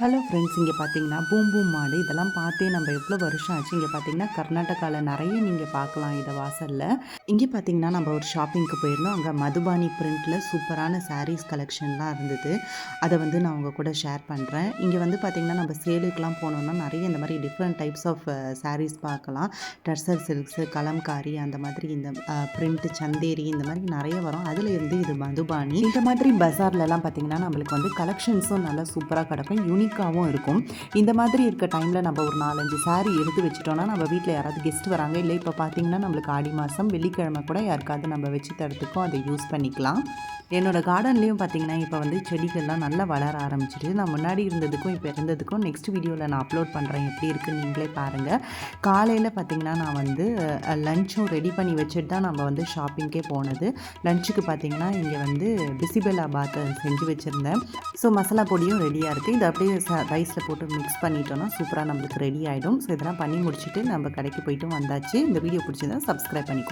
Hello friends இங்கே பார்த்தீங்கன்னா boom boom மாடு இதெல்லாம் பார்த்தே நம்ம எவ்வளோ வருஷம் ஆச்சு. இங்கே பார்த்தீங்கன்னா கர்நாடகாவில் நிறைய நீங்கள் பார்க்கலாம் இதை வாசலில். இங்கே பார்த்தீங்கன்னா நம்ம ஒரு ஷாப்பிங்க்கு போயிருந்தோம். அங்கே மதுபானி பிரிண்டில் சூப்பரான சாரீஸ் கலெக்ஷன்லாம் இருந்தது. அதை வந்து நான் உங்கள் கூட ஷேர் பண்ணுறேன் இங்கே வந்து பார்த்திங்கன்னா நம்ம சேலுக்கெலாம் போனோம்னா நிறைய இந்த மாதிரி டிஃப்ரெண்ட் டைப்ஸ் ஆஃப் சாரீஸ் பார்க்கலாம். டர்சர் சில்க்ஸு கலம்காரி அந்த மாதிரி இந்த பிரிண்ட் சந்தேரி இந்த மாதிரி நிறைய வரும். அதில் இருந்து இது மதுபானி. இந்த மாதிரி பஜார்லலாம் பார்த்தீங்கன்னா நம்மளுக்கு வந்து கலெக்ஷன்ஸும் நல்லா சூப்பராக கிடக்கும். யூனிக்காகவும் இருக்கும். இந்த மாதிரி இருக்க டைமில் நம்ம ஒரு நாலஞ்சு saree எடுத்து வச்சுட்டோம்னா நம்ம வீட்டில் யாராவது கெஸ்ட் வராங்க இல்லை இப்போ பார்த்தீங்கன்னா நம்மளுக்கு ஆடி மாதம் வெள்ளிக்கிழமை கூட யாருக்காவது நம்ம வச்சு தரத்துக்கும் அதை யூஸ் பண்ணிக்கலாம். என்னோடய கார்டன்லேயும் பார்த்தீங்கன்னா இப்போ வந்து செடிகள்லாம் நல்லா வளர ஆரம்பிச்சிட்டு நான் முன்னாடி இருந்ததுக்கும் இப்போ இருந்ததுக்கும் நெக்ஸ்ட் வீடியோவில் நான் அப்லோட் பண்ணுறேன் எப்படி இருக்குன்னு நீங்களே பாருங்கள் காலையில் பார்த்தீங்கன்னா நான் வந்து லஞ்சும் ரெடி பண்ணி வச்சுட்டு தான் நம்ம வந்து ஷாப்பிங்க்கே போனது. லஞ்சுக்கு பார்த்தீங்கன்னா இங்கே வந்து பிசிபெல்லா பாத்தை செஞ்சு வச்சுருந்தேன். ஸோ மசாலா பொடியும் ரெடியாக இருக்குது இதை அப்படியே ரைஸில் போட்டு மிக்ஸ் பண்ணிட்டோன்னா சூப்பராக நம்மளுக்கு ரெடி ஆகிடும் ஸோ இதெல்லாம் பண்ணி முடிச்சுட்டு நம்ம கடைக்கு போயிட்டும் வந்தாச்சு. இந்த வீடியோ பிடிச்சிருந்தா சப்ஸ்கிரைப் பண்ணிக்கோ.